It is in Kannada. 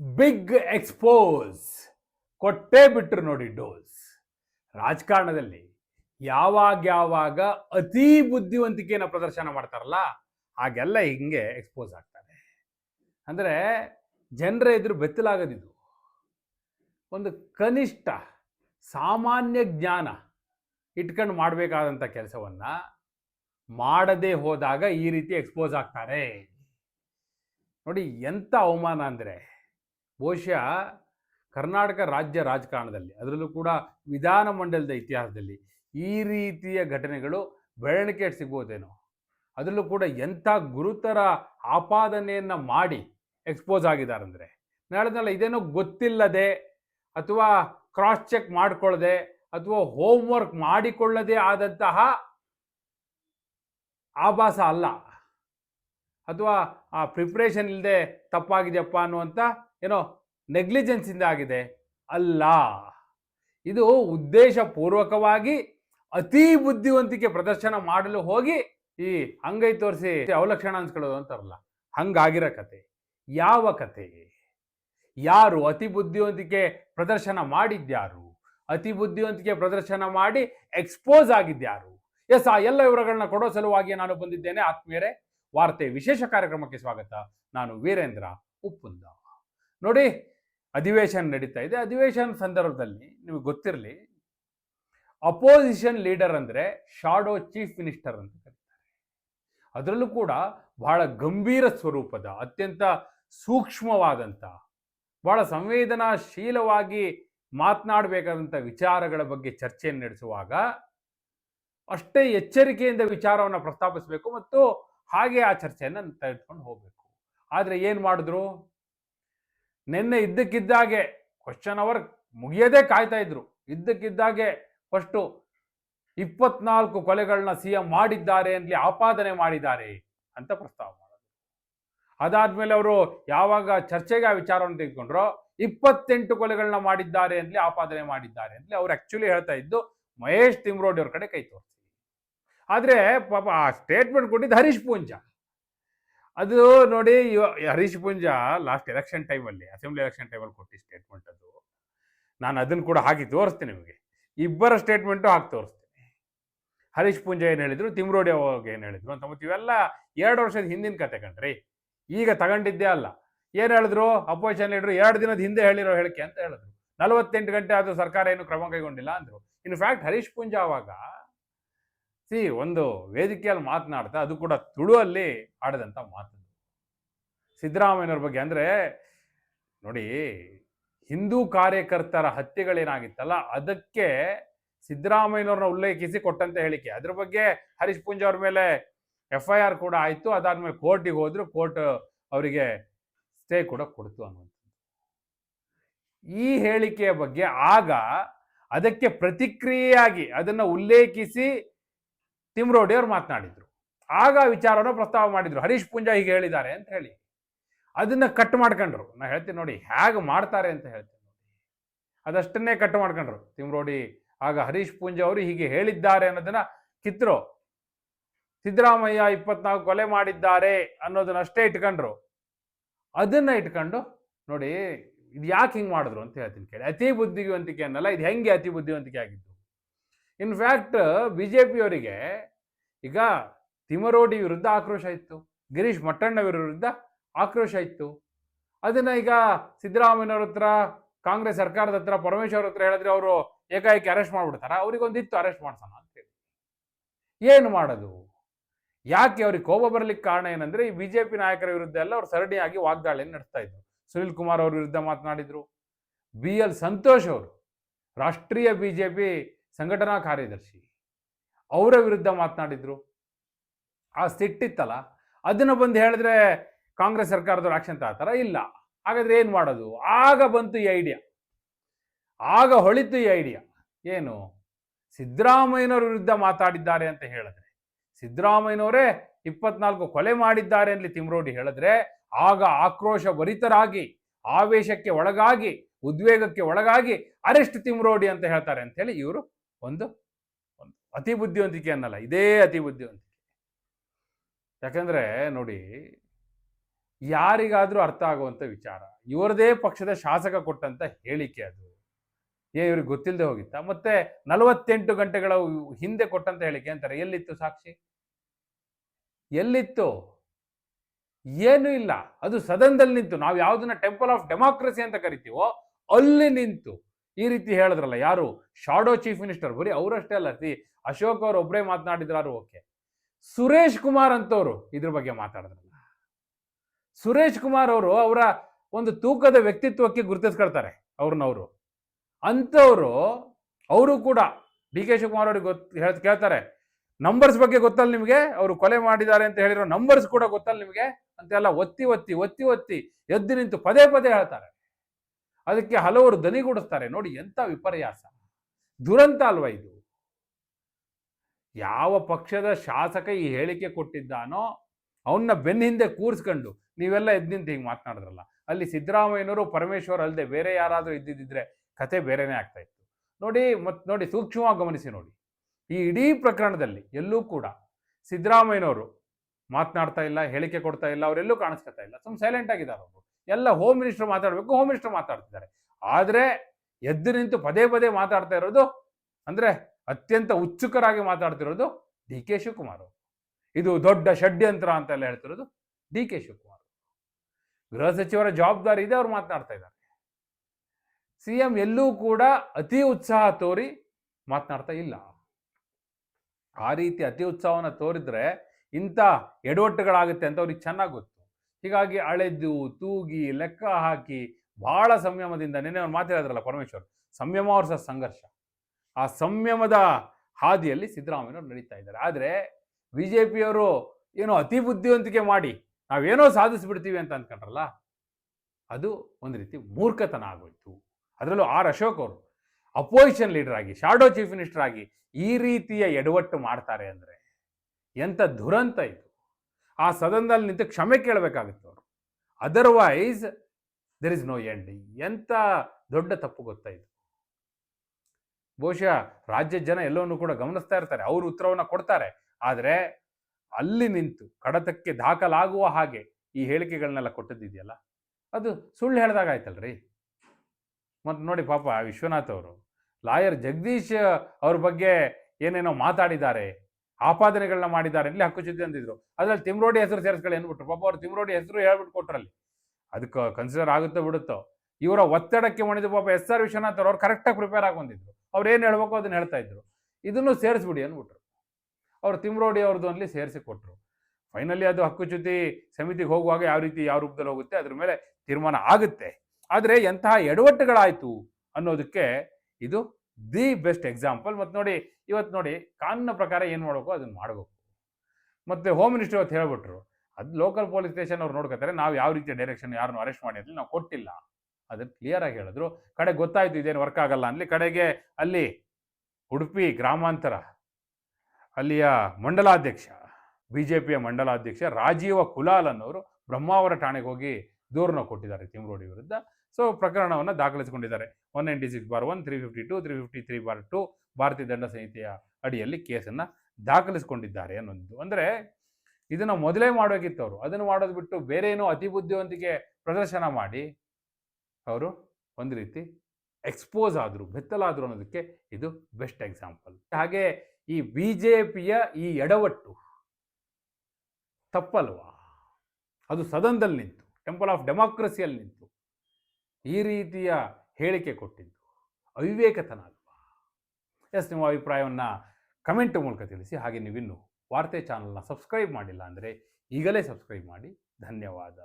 ಬಿಗ್ ಎಕ್ಸ್ಪೋಸ್ ಕೊಟ್ಟೇ ಬಿಟ್ರು ನೋಡಿ ಡೋಸ್. ರಾಜಕಾರಣದಲ್ಲಿ ಯಾವಾಗ ಯಾವಾಗ ಅತಿ ಬುದ್ಧಿವಂತಿಕೆಯನ್ನು ಪ್ರದರ್ಶನ ಮಾಡ್ತಾರಲ್ಲ, ಹಾಗೆಲ್ಲ ಹಿಂಗೆ ಎಕ್ಸ್ಪೋಸ್ ಆಗ್ತಾರೆ ಅಂದರೆ ಜನರ ಎದುರು ಬೆತ್ತಲಾಗದಿದು ಒಂದು ಕನಿಷ್ಠ ಸಾಮಾನ್ಯ ಜ್ಞಾನ ಇಟ್ಕೊಂಡು ಮಾಡಬೇಕಾದಂಥ ಕೆಲಸವನ್ನು ಮಾಡದೇ ಹೋದಾಗ ಈ ರೀತಿ ಎಕ್ಸ್ಪೋಸ್ ಆಗ್ತಾರೆ. ನೋಡಿ ಎಂಥ ಅವಮಾನ ಅಂದರೆ ಬಹುಶಃ ಕರ್ನಾಟಕ ರಾಜ್ಯ ರಾಜಕಾರಣದಲ್ಲಿ, ಅದರಲ್ಲೂ ಕೂಡ ವಿಧಾನಮಂಡಲದ ಇತಿಹಾಸದಲ್ಲಿ ಈ ರೀತಿಯ ಘಟನೆಗಳು ಬೆಳಣಿಕೆ ಸಿಗ್ಬೋದೇನೋ? ಅದರಲ್ಲೂ ಕೂಡ ಎಂಥ ಗುರುತರ ಆಪಾದನೆಯನ್ನು ಮಾಡಿ ಎಕ್ಸ್ಪೋಸ್ ಆಗಿದ್ದಾರೆ ಅಂದರೆ ಹೇಳಿದ್ನಲ್ಲ ಇದೇನೋ ಗೊತ್ತಿಲ್ಲದೆ ಅಥವಾ ಕ್ರಾಸ್ ಚೆಕ್ ಮಾಡಿಕೊಳ್ಳದೆ ಅಥವಾ ಹೋಮ್ವರ್ಕ್ ಮಾಡಿಕೊಳ್ಳದೆ ಆದಂತಹ ಆಭಾಸ ಅಲ್ಲ. ಅಥವಾ ಆ ಪ್ರಿಪ್ರೇಷನ್ ಇಲ್ಲದೆ ತಪ್ಪಾಗಿದೆಯಪ್ಪ ಅನ್ನುವಂಥ ಏನೋ ನೆಗ್ಲಿಜೆನ್ಸಿಂದ ಆಗಿದೆ. ಅಲ್ಲ. ಇದು ಉದ್ದೇಶಪೂರ್ವಕವಾಗಿ ಅತಿ ಬುದ್ಧಿವಂತಿಕೆ ಪ್ರದರ್ಶನ ಮಾಡಲು ಹೋಗಿ ಈ ಅಂಗೈ ತೋರಿಸಿ ಅವಲಕ್ಷಣ ಅನ್ಸ್ಕೊಳ್ಳೋದು ಅಂತಾರಲ್ಲ ಹಂಗಾಗಿರೋ ಕತೆ. ಯಾವ ಕತೆ? ಯಾರು ಅತಿ ಬುದ್ಧಿವಂತಿಕೆ ಪ್ರದರ್ಶನ ಮಾಡಿದ್ಯಾರು? ಅತಿ ಬುದ್ಧಿವಂತಿಕೆ ಪ್ರದರ್ಶನ ಮಾಡಿ ಎಕ್ಸ್ಪೋಸ್ ಆಗಿದ್ಯಾರು? ಎಸ್, ಆ ಎಲ್ಲ ವಿವರಗಳನ್ನ ಕೊಡೋ ಸಲುವಾಗಿ ನಾನು ಬಂದಿದ್ದೇನೆ. ಆತ್ಮೀಯರೇ, ವಾರ್ತೆ ವಿಶೇಷ ಕಾರ್ಯಕ್ರಮಕ್ಕೆ ಸ್ವಾಗತ. ನಾನು ವೀರೇಂದ್ರ ಉಪ್ಪುಂದ. ನೋಡಿ ಅಧಿವೇಶನ ನಡೀತಾ ಇದೆ. ಅಧಿವೇಶನ ಸಂದರ್ಭದಲ್ಲಿ ನಿಮಗೆ ಗೊತ್ತಿರಲಿ ಅಪೋಸಿಷನ್ ಲೀಡರ್ ಅಂದರೆ ಶಾಡೋ ಚೀಫ್ ಮಿನಿಸ್ಟರ್ ಅಂತ ಕರೀತಾರೆ. ಅದರಲ್ಲೂ ಕೂಡ ಬಹಳ ಗಂಭೀರ ಸ್ವರೂಪದ, ಅತ್ಯಂತ ಸೂಕ್ಷ್ಮವಾದಂಥ ಬಹಳ ಸಂವೇದನಾಶೀಲವಾಗಿ ಮಾತನಾಡಬೇಕಾದಂಥ ವಿಚಾರಗಳ ಬಗ್ಗೆ ಚರ್ಚೆಯನ್ನು ನಡೆಸುವಾಗ ಅಷ್ಟೇ ಎಚ್ಚರಿಕೆಯಿಂದ ವಿಚಾರವನ್ನು ಪ್ರಸ್ತಾಪಿಸಬೇಕು ಮತ್ತು ಹಾಗೆ ಆ ಚರ್ಚೆಯನ್ನು ತೆಗೆದುಕೊಂಡು ಹೋಗಬೇಕು. ಆದರೆ ಏನು ಮಾಡಿದ್ರು? ನಿನ್ನೆ ಇದ್ದಕ್ಕಿದ್ದಾಗೆ ಕ್ವಶನ್ ಅವರ್ ಮುಗಿಯದೇ ಕಾಯ್ತಾ ಇದ್ರು. ಇದ್ದಕ್ಕಿದ್ದಾಗೆ ಫಸ್ಟು ಇಪ್ಪತ್ನಾಲ್ಕು ಕೊಲೆಗಳನ್ನ ಸಿ ಎಂ ಮಾಡಿದ್ದಾರೆ ಅಂತಲಿ ಆಪಾದನೆ ಮಾಡಿದ್ದಾರೆ ಅಂತ ಪ್ರಸ್ತಾವ ಮಾಡೋದು. ಅದಾದ್ಮೇಲೆ ಅವರು ಯಾವಾಗ ಚರ್ಚೆಗೆ ಆ ವಿಚಾರವನ್ನು ತೆಗೆದುಕೊಂಡ್ರೋ ಇಪ್ಪತ್ತೆಂಟು ಕೊಲೆಗಳನ್ನ ಮಾಡಿದ್ದಾರೆ ಅಂತಲಿ ಆಪಾದನೆ ಮಾಡಿದ್ದಾರೆ ಅಂತ ಅವ್ರು ಆಕ್ಚುಲಿ ಹೇಳ್ತಾ ಇದ್ದು ಮಹೇಶ್ ತಿಮ್ರೋಡಿ ಅವ್ರ ಕಡೆ ಕೈ ತೋರಿಸಿ. ಆದರೆ ಪಾಪ ಆ ಸ್ಟೇಟ್ಮೆಂಟ್ ಕೊಟ್ಟಿದ್ದು ಹರೀಶ್ ಪೂಂಜ. ಅದು ನೋಡಿ ಹರೀಶ್ ಪುಂಜ ಲಾಸ್ಟ್ ಎಲೆಕ್ಷನ್ ಟೈಮಲ್ಲಿ ಅಸೆಂಬ್ಲಿ ಎಲೆಕ್ಷನ್ ಟೈಮಲ್ಲಿ ಕೊಟ್ಟಿದ್ದ ಸ್ಟೇಟ್ಮೆಂಟ್ ಅದು. ನಾನು ಅದನ್ನು ಕೂಡ ಹಾಕಿ ತೋರಿಸ್ತೀನಿ ನಿಮಗೆ. ಇಬ್ಬರ ಸ್ಟೇಟ್ಮೆಂಟು ಹಾಕಿ ತೋರಿಸ್ತೀನಿ. ಹರೀಶ್ ಪುಂಜ ಏನು ಹೇಳಿದ್ರು, ತಿಮ್ರೋಡಿ ಅವಾಗ ಏನು ಹೇಳಿದ್ರು ಅಂತ. ಮತ್ತೆ ಇವೆಲ್ಲ ಎರಡು ವರ್ಷದ ಹಿಂದಿನ ಕತೆ ಕಣ್ರಿ. ಈಗ ತಗೊಂಡಿದ್ದೇ ಅಲ್ಲ. ಏನು ಹೇಳಿದ್ರು? ಅಪೋಸಿಷನ್ ಲೀಡರ್ ಎರಡು ದಿನದ ಹಿಂದೆ ಹೇಳಿರೋ ಹೇಳಿಕೆ ಅಂತ ಹೇಳಿದ್ರು. ನಲವತ್ತೆಂಟು ಗಂಟೆ ಅದು ಸರ್ಕಾರ ಏನು ಕ್ರಮ ಕೈಗೊಂಡಿಲ್ಲ ಅಂದರು. ಇನ್ಫ್ಯಾಕ್ಟ್ ಹರೀಶ್ ಪುಂಜ ಅವಾಗ ಸಿ ಒಂದು ವೇದಿಕೆಯಲ್ಲಿ ಮಾತನಾಡ್ತಾ ಅದು ಕೂಡ ತುಳುವಲ್ಲಿ ಆಡದಂಥ ಮಾತು ಸಿದ್ದರಾಮಯ್ಯನವ್ರ ಬಗ್ಗೆ ಅಂದರೆ, ನೋಡಿ, ಹಿಂದೂ ಕಾರ್ಯಕರ್ತರ ಹತ್ಯೆಗಳೇನಾಗಿತ್ತಲ್ಲ, ಅದಕ್ಕೆ ಸಿದ್ದರಾಮಯ್ಯನವ್ರನ್ನ ಉಲ್ಲೇಖಿಸಿ ಕೊಟ್ಟಂತ ಹೇಳಿಕೆ. ಅದ್ರ ಬಗ್ಗೆ ಹರೀಶ್ ಪೂಂಜ ಅವ್ರ ಮೇಲೆ ಎಫ್ ಐ ಆರ್ ಕೂಡ ಆಯಿತು. ಅದಾದ್ಮೇಲೆ ಕೋರ್ಟಿಗೆ ಹೋದ್ರು, ಕೋರ್ಟ್ ಅವರಿಗೆ ಸ್ಟೇ ಕೂಡ ಕೊಡ್ತು ಅನ್ನುವಂಥದ್ದು. ಈ ಹೇಳಿಕೆಯ ಬಗ್ಗೆ ಆಗ ಅದಕ್ಕೆ ಪ್ರತಿಕ್ರಿಯೆಯಾಗಿ ಅದನ್ನು ಉಲ್ಲೇಖಿಸಿ ತಿಮ್ರೋಡಿ ಅವರು ಮಾತನಾಡಿದ್ರು. ಆಗ ವಿಚಾರವನ್ನು ಪ್ರಸ್ತಾವ ಮಾಡಿದ್ರು. ಹರೀಶ್ ಪೂಂಜಾ ಹೀಗೆ ಹೇಳಿದ್ದಾರೆ ಅಂತ ಹೇಳಿ. ಅದನ್ನ ಕಟ್ ಮಾಡ್ಕೊಂಡ್ರು. ನಾ ಹೇಳ್ತೀನಿ ನೋಡಿ ಹೇಗೆ ಮಾಡ್ತಾರೆ ಅಂತ ಹೇಳ್ತೀನಿ ಅದಷ್ಟನ್ನೇ ಕಟ್ ಮಾಡ್ಕೊಂಡ್ರು. ತಿಮ್ರೋಡಿ, ಆಗ ಹರೀಶ್ ಪೂಂಜಾ ಅವರು ಹೀಗೆ ಹೇಳಿದ್ದಾರೆ ಅನ್ನೋದನ್ನ ಕಿತ್ರು. ಸಿದ್ದರಾಮಯ್ಯ ಇಪ್ಪತ್ನಾಲ್ಕು ಕೊಲೆ ಮಾಡಿದ್ದಾರೆ ಅನ್ನೋದನ್ನ ಅಷ್ಟೇ ಇಟ್ಕೊಂಡ್ರು. ಅದನ್ನ ಇಟ್ಕೊಂಡು ನೋಡಿ ಇದು ಯಾಕೆ ಹಿಂಗೆ ಮಾಡಿದ್ರು ಅಂತ ಹೇಳ್ತೀನಿ ಕೇಳಿ. ಅತಿ ಬುದ್ಧಿವಂತಿಕೆ ಅನ್ನಲ್ಲ, ಇದು ಹೆಂಗೆ ಅತಿ ಬುದ್ಧಿವಂತಿಕೆ ಆಗಿದ್ದು ಇನ್ಫ್ಯಾಕ್ಟ್ ಬಿ ಜೆ ಪಿಯವರಿಗೆ ಈಗ ತಿಮರೋಡಿ ವಿರುದ್ಧ ಆಕ್ರೋಶ ಇತ್ತು, ಗಿರೀಶ್ ಮಟ್ಟಣ್ಣವರ ವಿರುದ್ಧ ಆಕ್ರೋಶ ಇತ್ತು. ಅದನ್ನ ಈಗ ಸಿದ್ದರಾಮಯ್ಯನವ್ರ ಹತ್ರ, ಕಾಂಗ್ರೆಸ್ ಸರ್ಕಾರದ ಹತ್ರ, ಪರಮೇಶ್ವರ್ ಹತ್ರ ಹೇಳಿದ್ರೆ ಅವರು ಏಕಾಏಕಿ ಅರೆಸ್ಟ್ ಮಾಡ್ಬಿಡ್ತಾರ? ಅವ್ರಿಗೊಂದಿತ್ತು ಅರೆಸ್ಟ್ ಮಾಡ್ಸೋಣ ಅಂತ ಹೇಳಿ. ಏನು ಮಾಡೋದು? ಯಾಕೆ ಅವ್ರಿಗೆ ಕೋಪ ಬರ್ಲಿಕ್ಕೆ ಕಾರಣ ಏನಂದ್ರೆ, ಈ ಬಿಜೆಪಿ ನಾಯಕರ ವಿರುದ್ಧ ಎಲ್ಲ ಅವ್ರು ಸರಣಿಯಾಗಿ ವಾಗ್ದಾಳಿಯನ್ನು ನಡೆಸ್ತಾ ಇದ್ರು. ಸುನಿಲ್ ಕುಮಾರ್ ಅವ್ರ ವಿರುದ್ಧ ಮಾತನಾಡಿದ್ರು. ಬಿ ಎಲ್ ಸಂತೋಷ್ ಅವರು, ರಾಷ್ಟ್ರೀಯ ಬಿಜೆಪಿ ಸಂಘಟನಾ ಕಾರ್ಯದರ್ಶಿ, ಅವರ ವಿರುದ್ಧ ಮಾತನಾಡಿದ್ರು. ಆ ಸಿಟ್ಟಿತ್ತಲ್ಲ, ಅದನ್ನು ಬಂದು ಹೇಳಿದ್ರೆ ಕಾಂಗ್ರೆಸ್ ಸರ್ಕಾರದವ್ರು ಆಕ್ಷನ್ ತಾತಾರ ಇಲ್ಲ. ಹಾಗಾದ್ರೆ ಏನು ಮಾಡೋದು? ಆಗ ಬಂತು ಈ ಐಡಿಯಾ ಆಗ ಹೊಳಿತು ಈ ಐಡಿಯಾ ಏನು? ಸಿದ್ದರಾಮಯ್ಯನವ್ರ ವಿರುದ್ಧ ಮಾತಾಡಿದ್ದಾರೆ ಅಂತ ಹೇಳಿದ್ರೆ, ಸಿದ್ದರಾಮಯ್ಯನವರೇ ಇಪ್ಪತ್ನಾಲ್ಕು ಕೊಲೆ ಮಾಡಿದ್ದಾರೆ ಅಂತ ತಿಮ್ರೋಡಿ ಹೇಳಿದ್ರೆ, ಆಗ ಆಕ್ರೋಶ ಭರಿತರಾಗಿ, ಆವೇಶಕ್ಕೆ ಒಳಗಾಗಿ, ಉದ್ವೇಗಕ್ಕೆ ಒಳಗಾಗಿ ಅರೆಸ್ಟ್ ತಿಮ್ರೋಡಿ ಅಂತ ಹೇಳ್ತಾರೆ ಅಂತ ಹೇಳಿ ಇವರು ಒಂದು ಒಂದು ಅತಿ ಬುದ್ಧಿವಂತಿಕೆ ಅನ್ನಲ್ಲ, ಇದೇ ಅತಿ ಬುದ್ಧಿವಂತಿಕೆ. ಯಾಕಂದ್ರೆ ನೋಡಿ, ಯಾರಿಗಾದರೂ ಅರ್ಥ ಆಗುವಂಥ ವಿಚಾರ, ಇವರದೇ ಪಕ್ಷದ ಶಾಸಕ ಕೊಟ್ಟಂತ ಹೇಳಿಕೆ ಅದು. ಏ, ಇವ್ರಿಗೆ ಗೊತ್ತಿಲ್ಲದೆ ಹೋಗಿತ್ತಾ? ಮತ್ತೆ ನಲವತ್ತೆಂಟು ಗಂಟೆಗಳ ಹಿಂದೆ ಕೊಟ್ಟಂತ ಹೇಳಿಕೆ ಅಂತಾರೆ, ಎಲ್ಲಿತ್ತು ಸಾಕ್ಷಿ? ಎಲ್ಲಿತ್ತು? ಏನೂ ಇಲ್ಲ, ಅದು ಸದನದಲ್ಲಿ ನಿಂತು, ನಾವು ಯಾವುದನ್ನ ಟೆಂಪಲ್ ಆಫ್ ಡೆಮಾಕ್ರಸಿ ಅಂತ ಕರಿತೀವೋ, ಅಲ್ಲಿ ನಿಂತು. ಈ ರೀತಿ ಹೇಳಿದ್ರಲ್ಲ, ಯಾರು? ಶಾಡೋ ಚೀಫ್ ಮಿನಿಸ್ಟರ್ ಬರೀ ಅವರಷ್ಟೇ ಅಲ್ಲ, ಸಿ, ಅಶೋಕ್ ಅವ್ರು ಒಬ್ಬರೇ ಮಾತನಾಡಿದ್ರಾರು ಓಕೆ. ಸುರೇಶ್ ಕುಮಾರ್ ಅಂತವರು ಇದ್ರ ಬಗ್ಗೆ ಮಾತಾಡಿದ್ರಲ್ಲ. ಸುರೇಶ್ ಕುಮಾರ್ ಅವರು ಅವರ ಒಂದು ತೂಕದ ವ್ಯಕ್ತಿತ್ವಕ್ಕೆ ಗುರುತಿಸ್ಕೊಳ್ತಾರೆ ಅವ್ರನ್ನವರು. ಅಂಥವ್ರು ಅವರು ಕೂಡ, ಡಿ ಕೆ ಶಿವಕುಮಾರ್ ಅವ್ರಿಗೆ ಗೊತ್ತು ಕೇಳ್ತಾರೆ ನಂಬರ್ಸ್ ಬಗ್ಗೆ ಗೊತ್ತಲ್ಲ ನಿಮಗೆ? ಅವರು ಕೊಲೆ ಮಾಡಿದ್ದಾರೆ ಅಂತ ಹೇಳಿರೋ ನಂಬರ್ಸ್ ಕೂಡ ಗೊತ್ತಲ್ಲ ನಿಮಗೆ? ಅಂತೆಲ್ಲ ಒತ್ತಿ ಒತ್ತಿ ಒತ್ತಿ ಒತ್ತಿ ಎದ್ದು ನಿಂತು ಪದೇ ಪದೇ ಹೇಳ್ತಾರೆ. ಅದಕ್ಕೆ ಹಲವರು ದನಿಗೂಡಿಸ್ತಾರೆ ನೋಡಿ ಎಂಥ ವಿಪರ್ಯಾಸ. ದುರಂತ ಅಲ್ವಾ ಇದು? ಯಾವ ಪಕ್ಷದ ಶಾಸಕ ಈ ಹೇಳಿಕೆ ಕೊಟ್ಟಿದ್ದಾನೋ ಅವನ್ನ ಬೆನ್ನ ಹಿಂದೆ ಕೂರಿಸ್ಕೊಂಡು ನೀವೆಲ್ಲ ನಿಂತು ಹಿಂಗೆ ಮಾತನಾಡಿದ್ರಲ್ಲ. ಅಲ್ಲಿ ಸಿದ್ದರಾಮಯ್ಯನವರು ಪರಮೇಶ್ವರ್ ಅಲ್ಲದೆ ಬೇರೆ ಯಾರಾದರೂ ಇದ್ದಿದ್ದರೆ ಕತೆ ಬೇರೆನೇ ಆಗ್ತಾ ಇತ್ತು. ನೋಡಿ ಮತ್ತು ನೋಡಿ ಸೂಕ್ಷ್ಮವಾಗಿ ಗಮನಿಸಿ ನೋಡಿ. ಈ ಇಡೀ ಪ್ರಕರಣದಲ್ಲಿ ಎಲ್ಲೂ ಕೂಡ ಸಿದ್ದರಾಮಯ್ಯನವರು ಮಾತನಾಡ್ತಾ ಇಲ್ಲ, ಹೇಳಿಕೆ ಕೊಡ್ತಾ ಇಲ್ಲ, ಅವರೆಲ್ಲೂ ಕಾಣಿಸ್ಕೊತಾ ಇಲ್ಲ. ಸುಮ್ ಸೈಲೆಂಟ್ ಆಗಿದ್ದಾರೆ ಅವರು. ಎಲ್ಲ ಹೋಮ್ ಮಿನಿಸ್ಟರ್ ಮಾತಾಡಬೇಕು ಹೋಮ್ ಮಿನಿಸ್ಟರ್ ಮಾತಾಡ್ತಿದ್ದಾರೆ. ಆದರೆ ಎದ್ದು ನಿಂತು ಪದೇ ಪದೇ ಮಾತಾಡ್ತಾ ಇರೋದು ಅಂದ್ರೆ ಅತ್ಯಂತ ಉತ್ಸುಕರಾಗಿ ಮಾತಾಡ್ತಿರೋದು ಡಿ ಕೆ ಶಿವಕುಮಾರ್ ಇದು ದೊಡ್ಡ ಷಡ್ಯಂತ್ರ ಅಂತೆಲ್ಲ ಹೇಳ್ತಿರೋದು ಡಿ ಕೆ ಶಿವಕುಮಾರ್ ಗೃಹ ಸಚಿವರ ಜವಾಬ್ದಾರಿ ಇದೆ, ಅವ್ರು ಮಾತನಾಡ್ತಾ ಇದ್ದಾರೆ. ಸಿ ಎಂ ಎಲ್ಲೂ ಕೂಡ ಅತಿ ಉತ್ಸಾಹ ತೋರಿ ಮಾತನಾಡ್ತಾ ಇಲ್ಲ. ಆ ರೀತಿ ಅತಿ ಉತ್ಸಾಹವನ್ನು ತೋರಿದ್ರೆ ಇಂಥ ಎಡವಟ್ಟುಗಳಾಗುತ್ತೆ ಅಂತ ಅವ್ರಿಗೆ ಚೆನ್ನಾಗಿ ಗೊತ್ತು. ಹೀಗಾಗಿ ಅಳೆದು ತೂಗಿ ಲೆಕ್ಕ ಹಾಕಿ ಬಹಳ ಸಂಯಮದಿಂದ, ನೆನ್ನೆ ಅವ್ರು ಮಾತಾಡಿದ್ರಲ್ಲ ಪರಮೇಶ್ವರ್, ಸಂಯಮ ವರ್ಸಸ್ ಸಂಘರ್ಷ. ಆ ಸಂಯಮದ ಹಾದಿಯಲ್ಲಿ ಸಿದ್ದರಾಮಯ್ಯವರು ನಡೀತಾ ಇದ್ದಾರೆ. ಆದರೆ ಬಿ ಜೆ ಪಿಯವರು ಏನೋ ಅತಿ ಬುದ್ಧಿವಂತಿಕೆ ಮಾಡಿ ನಾವೇನೋ ಸಾಧಿಸ್ಬಿಡ್ತೀವಿ ಅಂತ ಅಂದ್ಕೊಂಡ್ರಲ್ಲ ಅದು ಒಂದು ರೀತಿ ಮೂರ್ಖತನ ಆಗೋಯ್ತು. ಅದರಲ್ಲೂ ಆರ್ ಅಶೋಕ್ ಅವರು ಅಪೋಸಿಷನ್ ಲೀಡರ್ ಆಗಿ ಶಾಡೋ ಚೀಫ್ ಮಿನಿಸ್ಟರ್ ಆಗಿ ಈ ರೀತಿಯ ಎಡವಟ್ಟು ಮಾಡ್ತಾರೆ ಅಂದರೆ ಎಂಥ ದುರಂತ ಇದು. ಆ ಸದನದಲ್ಲಿ ನಿಂತು ಕ್ಷಮೆ ಕೇಳಬೇಕಾಗುತ್ತೆ ಅವರು. Otherwise there is no end ಎಂಥ ದೊಡ್ಡ ತಪ್ಪು ಗೊತ್ತಾಯಿತು ಬಹುಶಃ ರಾಜ್ಯ ಜನ ಎಲ್ಲವನ್ನು ಕೂಡ ಗಮನಿಸ್ತಾ ಇರ್ತಾರೆ. ಅವರು ಉತ್ತರವನ್ನು ಕೊಡ್ತಾರೆ. ಆದರೆ ಅಲ್ಲಿ ನಿಂತು ಕಡತಕ್ಕೆ ದಾಖಲಾಗುವ ಹಾಗೆ ಈ ಹೇಳಿಕೆಗಳನ್ನೆಲ್ಲ ಕೊಟ್ಟದ್ದಿದೆಯಲ್ಲ? ಅದು ಸುಳ್ಳು ಹೇಳಿದಾಗ ಆಯ್ತಲ್ರಿ? ಮತ್ತು ನೋಡಿ ಪಾಪ ವಿಶ್ವನಾಥ್ ಅವರು, ಲಾಯರ್ ಜಗದೀಶ್ ಅವ್ರ ಬಗ್ಗೆ ಏನೇನೋ ಮಾತಾಡಿದ್ದಾರೆ. ಆಪಾದನೆಗಳನ್ನ ಮಾಡಿದ್ದಾರೆ ಇಲ್ಲಿ ಹಕ್ಕುಚ್ಯುತಿ ಅಂತಿದ್ರು ಅದ್ರಲ್ಲಿ ತಿಮ್ರೋಡಿ ಹೆಸರು ಸೇರಿಸ್ಕೊಳ್ಳಿ ಅಂದ್ಬಿಟ್ರು. ಪಾಪ ಅವ್ರು ತಿಮ್ರೋಡಿ ಹೆಸರು ಹೇಳ್ಬಿಟ್ಟು ಕೊಟ್ರಲ್ಲಿ. ಅದಕ್ಕೆ ಕನ್ಸಿಡರ್ ಆಗುತ್ತೋ ಬಿಡುತ್ತೋ? ಇವರ ಒತ್ತಡಕ್ಕೆ ಮಣಿದು ಪಾಪ ಎಸ್ ಆರ್ ವಿಶ್ವನಾಥ್ ಅವ್ರು ಕರೆಕ್ಟಾಗಿ ಪ್ರಿಪೇರ್ ಆಗಿ ಬಂದಿದ್ರು ಅವ್ರು ಏನು ಹೇಳ್ಬೇಕು ಅದನ್ನ ಹೇಳ್ತಾ ಇದ್ರು. ಇದನ್ನು ಸೇರಿಸ್ಬಿಡಿ ಅಂದ್ಬಿಟ್ರು. ಅವ್ರು ತಿಮ್ರೋಡಿ ಅವ್ರದ್ದು ಅಲ್ಲಿ ಸೇರಿಸಿ ಕೊಟ್ಟರು ಫೈನಲಿ ಅದು ಹಕ್ಕುಚ್ಯುತಿ ಸಮಿತಿಗೆ ಹೋಗುವಾಗ ಯಾವ ರೀತಿ ಯಾವ ರೂಪದಲ್ಲಿ ಹೋಗುತ್ತೆ? ಅದ್ರ ಮೇಲೆ ತೀರ್ಮಾನ ಆಗುತ್ತೆ. ಆದರೆ ಎಂತಹ ಎಡವಟ್ಟುಗಳಾಯಿತು ಅನ್ನೋದಕ್ಕೆ ಇದು ದಿ ಬೆಸ್ಟ್ ಎಕ್ಸಾಂಪಲ್ ಮತ್ತು ನೋಡಿ ಇವತ್ತು ನೋಡಿ ಕಾನೂನಿನ ಪ್ರಕಾರ ಏನು ಮಾಡಬೇಕು ಅದನ್ನು ಮಾಡಬೇಕು. ಮತ್ತು ಹೋಮ್ ಮಿನಿಸ್ಟರ್ ಇವತ್ತು ಹೇಳ್ಬಿಟ್ರು, ಅದು ಲೋಕಲ್ ಪೊಲೀಸ್ ಸ್ಟೇಷನ್ ಅವ್ರು ನೋಡ್ಕೋತಾರೆ, ನಾವು ಯಾವ ರೀತಿಯ ಡೈರೆಕ್ಷನ್ ಯಾರನ್ನು ಅರೆಸ್ಟ್ ಮಾಡಿದ್ವಿ ನಾವು ಕೊಟ್ಟಿಲ್ಲ. ಅದನ್ನು ಕ್ಲಿಯರ್ ಆಗಿ ಹೇಳಿದ್ರು. ಕಡೆ ಗೊತ್ತಾಯ್ತು ಇದೇನು ವರ್ಕ್ ಆಗಲ್ಲ ಅಂದ್ಲಿ ಕಡೆಗೆ ಅಲ್ಲಿ ಉಡುಪಿ ಗ್ರಾಮಾಂತರ, ಅಲ್ಲಿಯ ಮಂಡಲಾಧ್ಯಕ್ಷ ಬಿ ಜೆ ಪಿಯ ಮಂಡಲಾಧ್ಯಕ್ಷ ರಾಜೀವ ಕುಲಾಲ್ ಅನ್ನೋರು ಬ್ರಹ್ಮಾವರ ಠಾಣೆಗೆ ಹೋಗಿ ದೂರನ್ನು ಕೊಟ್ಟಿದ್ದಾರೆ ತಿಮ್ರೋಡಿ ವಿರುದ್ಧ. ಸೊ ಪ್ರಕರಣವನ್ನು ದಾಖಲಿಸಿಕೊಂಡಿದ್ದಾರೆ. One ninety six bar one three fifty two three fifty three bar two ಭಾರತೀಯ ದಂಡ ಸಂಹಿತೆಯ ಅಡಿಯಲ್ಲಿ ಕೇಸನ್ನು ದಾಖಲಿಸಿಕೊಂಡಿದ್ದಾರೆ ಅನ್ನೋದು. ಅಂದರೆ, ಇದನ್ನು ಮೊದಲೇ ಮಾಡಬೇಕಿತ್ತು ಅವರು ಅದನ್ನು ಮಾಡೋದು ಬಿಟ್ಟು ಬೇರೆ ಏನೋ ಅತಿ ಬುದ್ಧಿವಂತಿಕೆ ಪ್ರದರ್ಶನ ಮಾಡಿ ಅವರು ಒಂದು ರೀತಿ ಎಕ್ಸ್ಪೋಸ್ ಆದರು ಬೆತ್ತಲಾದರು ಅನ್ನೋದಕ್ಕೆ ಇದು ಬೆಸ್ಟ್ ಎಕ್ಸಾಂಪಲ್ ಹಾಗೆ ಈ ಬಿ ಜೆ ಪಿಯ ಈ ಎಡವಟ್ಟು ತಪ್ಪಲ್ವಾ? ಅದು ಸದನದಲ್ಲಿ ನಿಂತು. ಟೆಂಪಲ್ ಆಫ್ ಡೆಮಾಕ್ರಸಿಯಲ್ಲಿ ನಿಂತು ಈ ರೀತಿಯ ಹೇಳಿಕೆ ಕೊಟ್ಟಿದ್ದು. ಅವಿವೇಕತನ ಅಲ್ವಾ? ಎಸ್, ನಿಮ್ಮ ಅಭಿಪ್ರಾಯವನ್ನು ಕಮೆಂಟ್ ಮೂಲಕ ತಿಳಿಸಿ. ಹಾಗೆ ನೀವಿನ್ನು ವಾರ್ತೆ ಚಾನಲ್ನ ಸಬ್ಸ್ಕ್ರೈಬ್ ಮಾಡಿಲ್ಲ ಅಂದರೆ ಈಗಲೇ ಸಬ್ಸ್ಕ್ರೈಬ್ ಮಾಡಿ. ಧನ್ಯವಾದ.